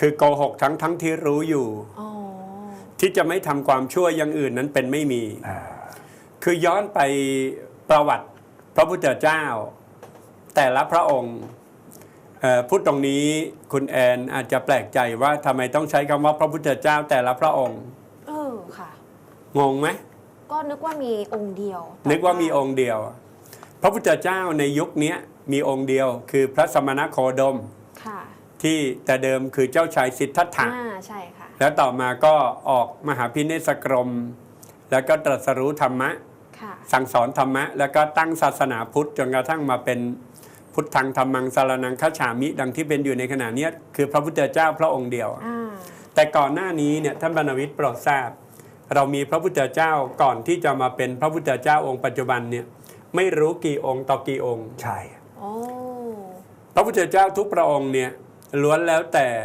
คือโกหกทั้งทั้งที่รู้อยู่อ๋อที่จะไม่ทำความชั่วอย่างอื่นนั้นเป็นไม่มีอ่าคือย้อนไปประวัติพระพุทธเจ้า แต่ละพระองค์เอ่อพูดตรงนี้คุณแอนอาจจะแปลกใจว่าทำไมต้องใช้คำว่าพระพุทธเจ้าแต่ละพระองค์เออค่ะงงไหมก็นึกว่ามีองค์เดียว นึกว่ามีองค์เดียว พระพุทธเจ้าในยุคนี้มีองค์เดียว คือพระสมณโคดมค่ะ ที่แต่เดิมคือเจ้าชายสิทธัตถะอ่าใช่ค่ะ แล้วต่อมาก็ออกมหาพิเนศกรม แล้วก็ตรัสรู้ธรรมะ ค่ะ สั่งสอนธรรมะ แล้วก็ตั้งศาสนาพุทธจนกระทั่งมาเป็นพุทธังธรรมังสารนังคัจฉามิ ดังที่เป็นอยู่ในขณะเนี้ยคือพระพุทธเจ้าพระองค์เดียว อ่า แต่ก่อนหน้านี้เนี่ยท่านบรรณวิทย์โปรดทราบ เรามีพระพุทธเจ้าก่อนที่จะมาเป็นพระพุทธเจ้าองค์ปัจจุบันเนี่ยไม่รู้กี่องค์ต่อกี่องค์ ใช่ โอ้ พระพุทธเจ้าทุกพระองค์เนี่ย ล้วนแล้วแต่